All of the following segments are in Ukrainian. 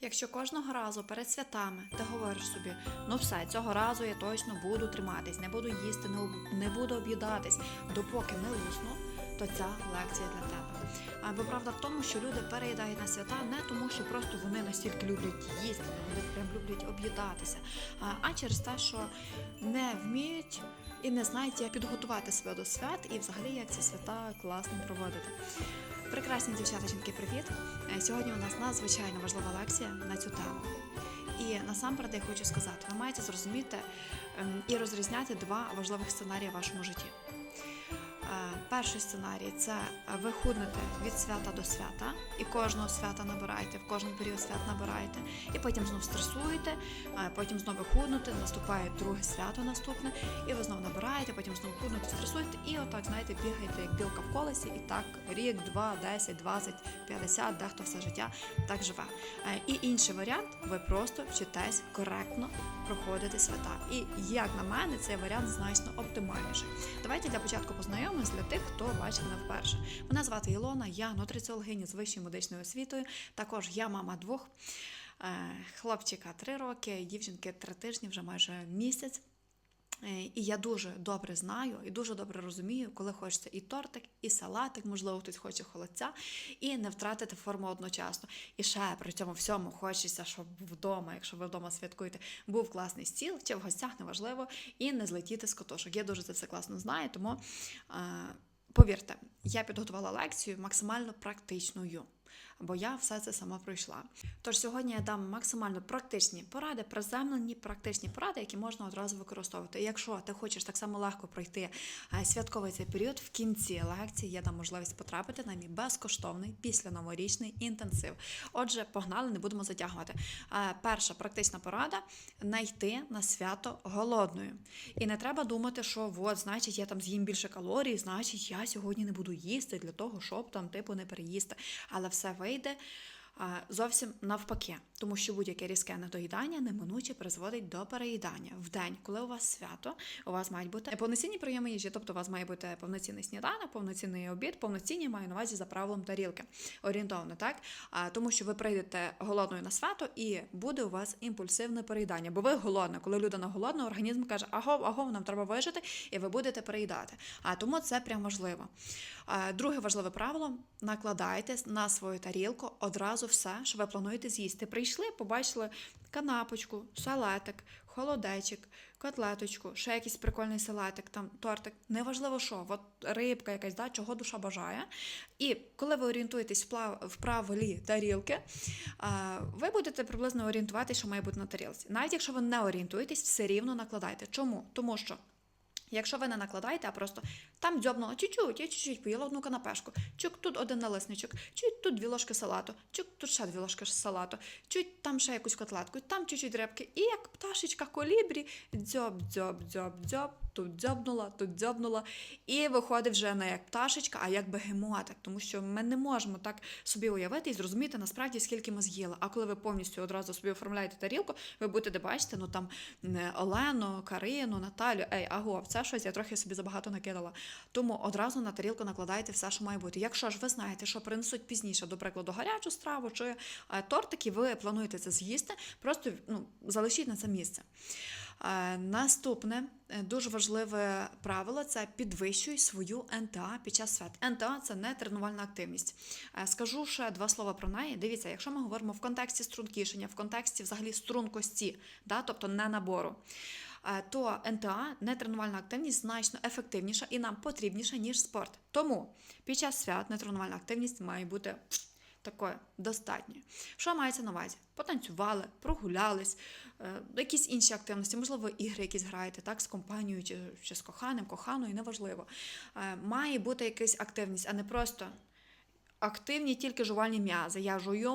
Якщо кожного разу перед святами ти говориш собі, ну все, цього разу я точно буду триматись, не буду їсти, не, буду об'їдатись, допоки не лусну, то ця лекція для тебе. А, Бо правда в тому, що люди переїдають на свята не тому, що просто вони настільки люблять їсти, вони прям люблять об'їдатися, а через те, що не вміють і не знають, як підготувати себе до свят і взагалі як ці свята класно проводити. Прекрасні дівчата, жінки, привіт! Е, Сьогодні у нас надзвичайно важлива лекція на цю тему. І насамперед я хочу сказати, ви маєте зрозуміти ем, і розрізняти два важливих сценарії в вашому житті. Перший сценарій це ви худнете від свята до свята, і кожного свята набираєте, в кожен період свят набираєте, і потім знов стресуєте, потім знову худнете, наступає друге свято наступне, і ви знову набираєте, потім знову худнете, стресуєте, і отак, знаєте, бігаєте як білка в колесі, і так рік, два, 10, 20, 50, дехто все життя так живе. Е, І інший варіант, ви просто вчитесь коректно проходити свята. І як на мене, цей варіант значно оптимальніший. Давайте для початку познайомимось для тих, хто бачив мене вперше. Мене звати Ілона, я нутриціологиня з вищою медичною освітою. Також я мама двох. Е, Хлопчика три роки, дівчинки три тижні, вже майже місяць. Е, І я дуже добре знаю і дуже добре розумію, коли хочеться і тортик, і салатик, можливо, хтось хоче холодця, і не втратити форму одночасно. І ще при цьому всьому хочеться, щоб вдома, якщо ви вдома святкуєте, був класний стіл, чи в гостях неважливо, і не злетіти з котошок. Я дуже це все класно знаю, тому е, повірте, я підготувала лекцію максимально практичною. Бо я все це сама пройшла. Тож сьогодні я дам максимально практичні поради, приземлені практичні поради, які можна одразу використовувати. І якщо ти хочеш так само легко пройти е, святковий цей період, в кінці лекції я дам можливість потрапити на мій безкоштовний післяноворічний інтенсив. Отже, погнали, не будемо затягувати. Е, Перша практична порада не йти на свято голодною. І не треба думати, що от, значить, я там з'їм більше калорій, значить, я сьогодні не буду їсти для того, щоб там типу не переїсти. Але все вийде. а, Зовсім навпаки, тому що будь-яке різке недоїдання неминуче призводить до переїдання. В день, коли у вас свято, у вас мають бути повноцінні прийоми їжі, тобто у вас має бути повноцінний сніданок, повноцінний обід, повноцінні маю на увазі за правилом тарілки. Орієнтовно, так? Тому що ви прийдете голодною на свято і буде у вас імпульсивне переїдання. Бо ви голодна. Коли людина голодна, організм каже, агов, агов, нам треба вижити, і ви будете переїдати. А тому це прям важливо. Друге важливе правило: накладайте на свою тарілку одразу все, що ви плануєте з'їсти. Прийшли, побачили канапочку, салатик, холодечик, котлеточку, ще якийсь прикольний салатик, там тортик. Неважливо що, от рибка якась, да, чого душа бажає. І коли ви орієнтуєтесь в правилі тарілки, ви будете приблизно орієнтуватися, що має бути на тарілці. Навіть якщо ви не орієнтуєтесь, все рівно накладайте. Чому? Тому що. Якщо ви не накладаєте, а просто там дзьобнула чуть-чуть, я чуть-чуть поїла одну канапешку, чук тут один налисничок, чуть тут дві ложки салату, чук тут ще дві ложки салату, чуть там ще якусь котлетку, там чуть-чуть рибки, і як пташечка колібрі, дзьоб, дзьоб, дзьоб, дзьоб, тут дзьобнула, тут дзьобнула, і виходить вже не як пташечка, а як бегемотик, тому що ми не можемо так собі уявити і зрозуміти насправді, скільки ми з'їли. А коли ви повністю одразу собі оформляєте тарілку, ви будете бачити, ну там Олену, Карину, Наталю, ей, аго, це щось я трохи собі забагато накидала. Тому одразу на тарілку накладайте все, що має бути. Якщо ж ви знаєте, що принесуть пізніше, до прикладу, гарячу страву чи е, тортики, ви плануєте це з'їсти, просто ну, залишіть на це місце. Е, Наступне е, дуже важливе правило це підвищуй свою НТА під час свят. НТА це не тренувальна активність. Е, Скажу ще два слова про неї. Дивіться, якщо ми говоримо в контексті стрункішення, в контексті взагалі стрункості, да, тобто не набору. То НТА, не тренувальна активність, значно ефективніша і нам потрібніша, ніж спорт. Тому під час свят нетренувальна активність має бути такою достатньою. Що мається на увазі? Потанцювали, прогулялись, е, якісь інші активності, можливо, ігри якісь граєте, так, з компанією чи, чи з коханим, коханою, неважливо. Е, Має бути якась активність, а не просто. Активні тільки жувальні м'язи. Я жую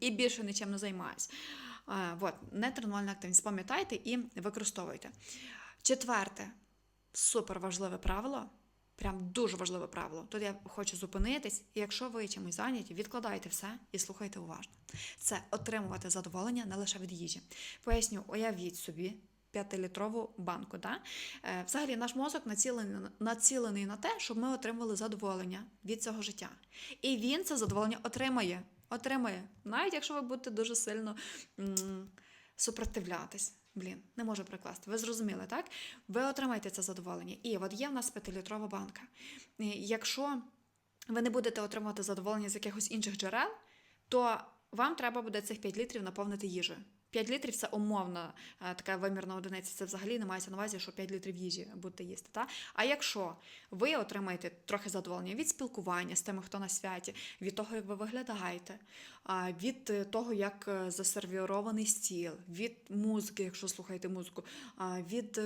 і більше нічим не займаюсь. Е, Вот, не активність. Пам'ятайте і використовуйте. Четверте, супер важливе правило. Прям дуже важливе правило. Тут я хочу зупинитись, і якщо ви чимось зайняті, відкладайте все і слухайте уважно. Це отримувати задоволення не лише від їжі. Поясню, уявіть собі. П'ятилітрову банку. Да? Е, Взагалі, наш мозок націлений, на- націлений на те, щоб ми отримували задоволення від цього життя. І він це задоволення отримає. Отримає, навіть якщо ви будете дуже сильно м- супротивлятись. Блін, не можу прикласти. Ви зрозуміли, так? Ви отримаєте це задоволення. І от є в нас п'ятилітрова банка. Якщо ви не будете отримувати задоволення з якихось інших джерел, то вам треба буде цих 5 літрів наповнити їжею. 5 літрів це умовна е, така вимірна одиниця. Це взагалі не мається на увазі, що 5 літрів їжі будете їсти. Та? А якщо ви отримаєте трохи задоволення від спілкування з тими, хто на святі, від того, як ви виглядаєте, від е, того, як е, засервірований стіл, від музики, якщо слухаєте музику, від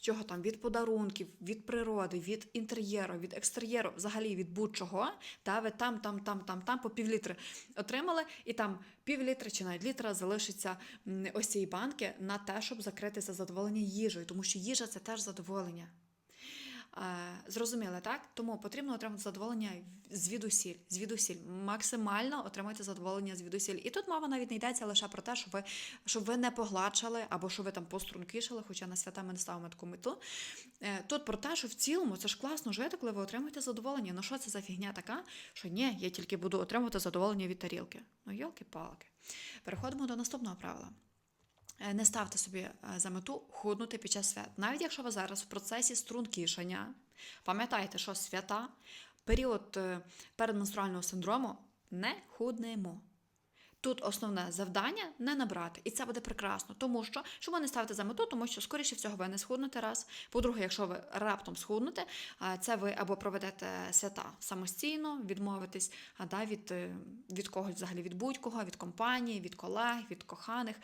чого там, від подарунків, від природи, від інтер'єру, від екстер'єру, взагалі від будь-чого, та ви там, там, там, там, там по півлітри отримали, і там пів літра чи навіть літра залишиться ось цієї банки на те, щоб закрити це задоволення їжею, тому що їжа це теж задоволення. Зрозуміли, так? Тому потрібно отримати задоволення звідусіль, звідусіль. Максимально отримайте задоволення звідусіль. І тут мова навіть не йдеться лише про те, щоб ви, щоб ви не погладшали або що ви там пострункішали, хоча на свята ми не ставимо таку мету. Е, Тут про те, що в цілому це ж класно жити, коли ви отримуєте задоволення. Ну що це за фігня така? Що ні, я тільки буду отримувати задоволення від тарілки. Ну, йолки-палки. Переходимо до наступного правила. Е, Не ставте собі е, за мету худнути під час свят. Навіть якщо ви зараз в процесі стрункішання, пам'ятайте, що свята, період е, передменструального синдрому не худнемо. Тут основне завдання не набрати, і це буде прекрасно, тому що ви не ставите за мету, тому що скоріше всього ви не схуднете раз. По-друге, якщо ви раптом схуднете, це ви або проведете свята самостійно, відмовитесь да, від, е, від когось взагалі від будь-кого, від компанії, від колег, від коханих,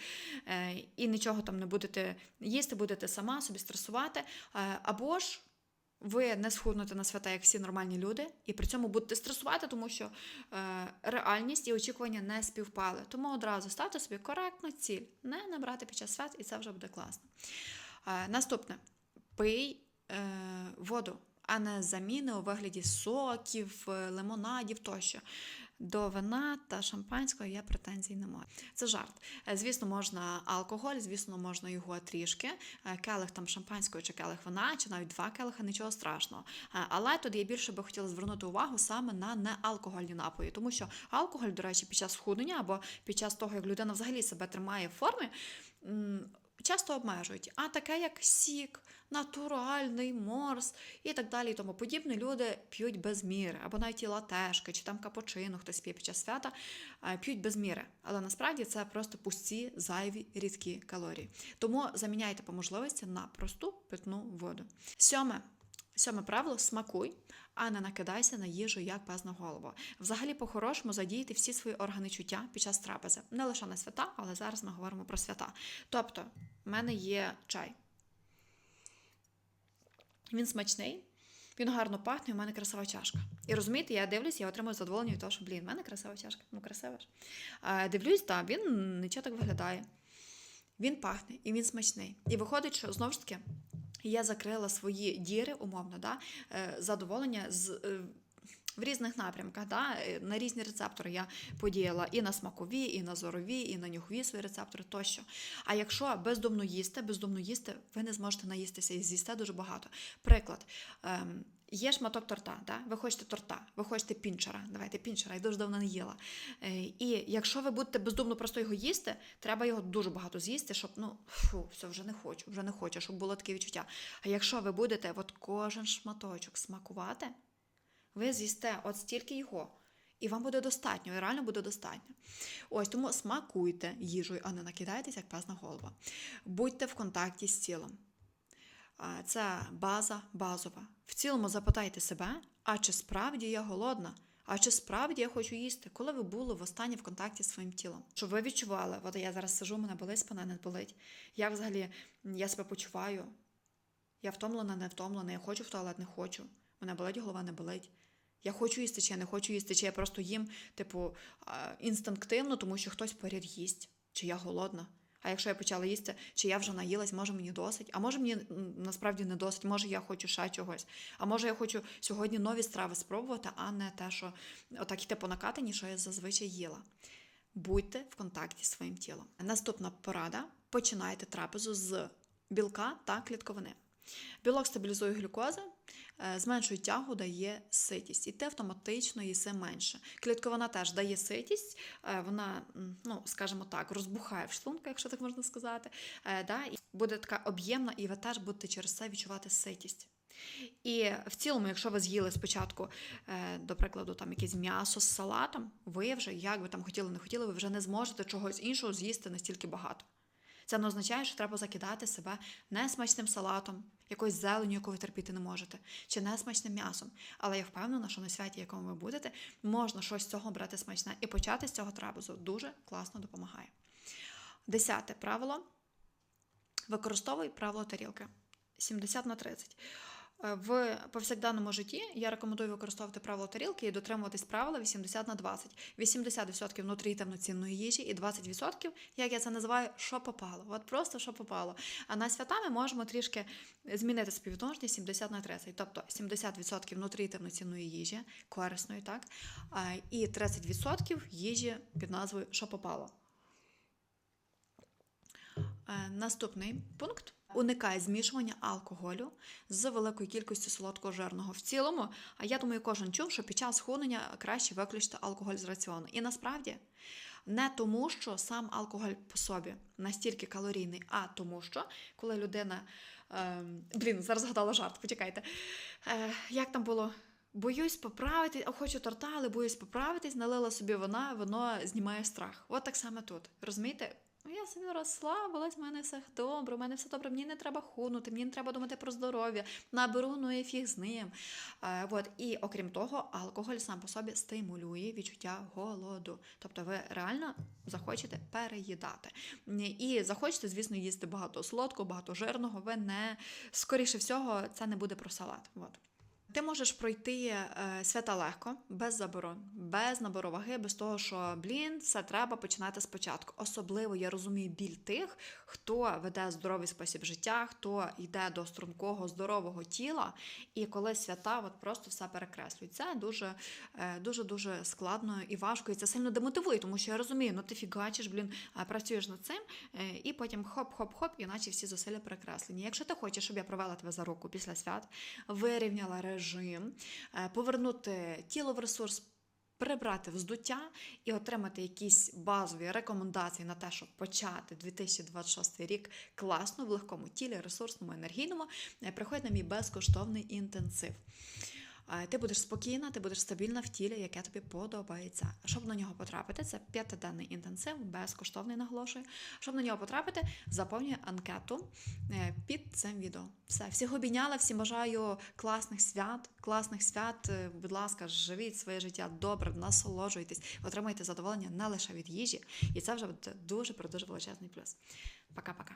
е, і нічого там не будете їсти, будете сама собі стресувати. Е, Або ж ви не схуднете на свята, як всі нормальні люди, і при цьому будете стресувати, тому що е, реальність і очікування не співпали. Тому одразу ставте собі коректну ціль, не набрати під час свят, і це вже буде класно. Е, наступне: пий е, воду, а не заміни у вигляді соків, е, лимонадів тощо. До вина та шампанського я претензій не маю. Це жарт. Е, Звісно, можна алкоголь, звісно, можна його трішки. Е, Келих там шампанського чи келих вина, чи навіть два келиха, нічого страшного. Е, Але тут я більше би хотіла звернути увагу саме на неалкогольні напої, тому що алкоголь, до речі, під час схуднення або під час того, як людина взагалі себе тримає в формі. Часто обмежують, а таке як сік, натуральний морс і так далі, і тому подібне, люди п'ють без міри, або навіть і латешки, чи там капучино, хтось п'є під час свята, е, п'ють без міри. Але насправді це просто пусті, зайві, рідкі калорії. Тому заміняйте по можливості на просту питну воду. Сьоме. Сьоме правило смакуй, а не накидайся на їжу як пес на голову. Взагалі, по-хорошому задійте всі свої органи чуття під час трапези. Не лише на свята, але зараз ми говоримо про свята. Тобто, в мене є чай. Він смачний, він гарно пахне, в мене красива чашка. І розумієте, я дивлюсь, я отримую задоволення від того, що, блін, в мене красива чашка. Ну, красива ж. Дивлюсь, так, він нічого так виглядає. Він пахне і він смачний. І виходить, що знову ж таки я закрила свої діри, умовно, да, е, задоволення з. В різних напрямках, да, е, на різні рецептори я подіяла і на смакові, і на зорові, і на нюхові свої рецептори тощо. А якщо бездумно їсти, бездумно їсти, ви не зможете наїстися і з'їсте дуже багато. Приклад, ем, є шматок торта, да? ви хочете торта, ви хочете пінчера, давайте пінчера, я дуже давно не їла. Е, і якщо ви будете бездумно просто його їсти, треба його дуже багато з'їсти, щоб ну фу, все, вже не хочу, вже не хочу, щоб було таке відчуття. А якщо ви будете от кожен шматочок смакувати, ви з'їсте от стільки його. І вам буде достатньо, і реально буде достатньо. Ось тому смакуйте їжею, а не накидайтесь, як пес на голову. Будьте в контакті з тілом. Це база базова. В цілому запитайте себе, а чи справді я голодна? А чи справді я хочу їсти? Коли ви були востаннє в контакті з своїм тілом? Щоб ви відчували, от я зараз сижу, мене болить, спина не болить. Як взагалі я себе почуваю? Я втомлена, не втомлена, я хочу в туалет, не хочу. Мене болить голова, не болить. Я хочу їсти, чи я не хочу їсти, чи я просто їм, типу, інстинктивно, тому що хтось поряд їсть, чи я голодна. А якщо я почала їсти, чи я вже наїлась, може мені досить, а може мені насправді не досить, може я хочу ще чогось. А може я хочу сьогодні нові страви спробувати, а не те, що отак йти по накатані, що я зазвичай їла. Будьте в контакті з своїм тілом. Наступна порада: починайте трапезу з білка та клітковини. Білок стабілізує глюкозу, е, зменшують тягу, дає ситість, і ти автоматично їси менше. Клітковина теж дає ситість, е, вона, ну скажімо так, розбухає в шлунку, якщо так можна сказати. е, Да, і буде така об'ємна, і ви теж будете через це відчувати ситість. І в цілому, якщо ви з'їли спочатку, до прикладу, там якесь м'ясо з салатом, ви вже, як ви там хотіли, не хотіли, ви вже не зможете чогось іншого з'їсти настільки багато. Це не означає, що треба закидати себе несмачним салатом, якоюсь зеленю, яку ви терпіти не можете, чи несмачним м'ясом. Але я впевнена, що на святі, якому ви будете, можна щось з цього брати смачне. І почати з цього трапезу дуже класно допомагає. Десяте правило. Використовуй правило тарілки 70 на 30. Е, В повсякденному житті я рекомендую використовувати правило тарілки і дотримуватись правила 80 на 20. 80% внутрі темноцінної їжі і 20%, як я це називаю, що попало. От просто що попало. А на свята ми можемо трішки змінити співвідношення 70 на 30. Тобто 70% внутрі темноцінної їжі, корисної, так? І 30% їжі під назвою що попало. Е, Наступний пункт. Уникай змішування алкоголю з великою кількістю солодкого жирного. В цілому, а я думаю, кожен чув, що під час схуднення краще виключити алкоголь з раціону. І насправді не тому, що сам алкоголь по собі настільки калорійний, а тому, що коли людина. Е, блін, зараз згадала жарт, почекайте. Е, як там було? Боюсь поправити, а хочу торта, але боюсь поправитись, налила собі вона, воно знімає страх. От так само тут. Розумієте? Я собі розслабилась, в мене все добре, у мене все добре, мені не треба худнути, мені не треба думати про здоров'я, наберу, ну і фіг з ним. Е, от. І окрім того, алкоголь сам по собі стимулює відчуття голоду. Тобто ви реально захочете переїдати. І захочете, звісно, їсти багато солодкого, багато жирного, ви не, скоріше всього, це не буде про салат. От. Ти можеш пройти е, свята легко, без заборон, без набору ваги, без того, що блін, все треба починати спочатку. Особливо я розумію біль тих, хто веде здоровий спосіб життя, хто йде до стрункого здорового тіла, і коли свята от просто все перекреслюють. Це дуже е, дуже дуже складно і важко, і це сильно демотивує, тому що я розумію, ну ти фігачиш, блін, працюєш над цим, е, і потім хоп-хоп-хоп, і наче всі зусилля перекреслені. Якщо ти хочеш, щоб я провела тебе за руку після свят, вирівняла режим, е, повернути тіло в ресурс. Прибрати вздуття і отримати якісь базові рекомендації на те, щоб почати 2026 рік класно в легкому тілі, ресурсному, енергійному, е, приходь на мій безкоштовний інтенсив. Ти будеш спокійна, ти будеш стабільна в тілі, яке тобі подобається. Щоб на нього потрапити, це п'ятиденний інтенсив, безкоштовний наголошую. Щоб на нього потрапити, заповнюй анкету е, під цим відео. Все, всіх обійняла, всім бажаю класних свят, класних свят. Е, Будь ласка, живіть своє життя добре, насолоджуйтесь, отримайте задоволення не лише від їжі, і це вже буде дуже дуже величезний плюс. Пока-пока.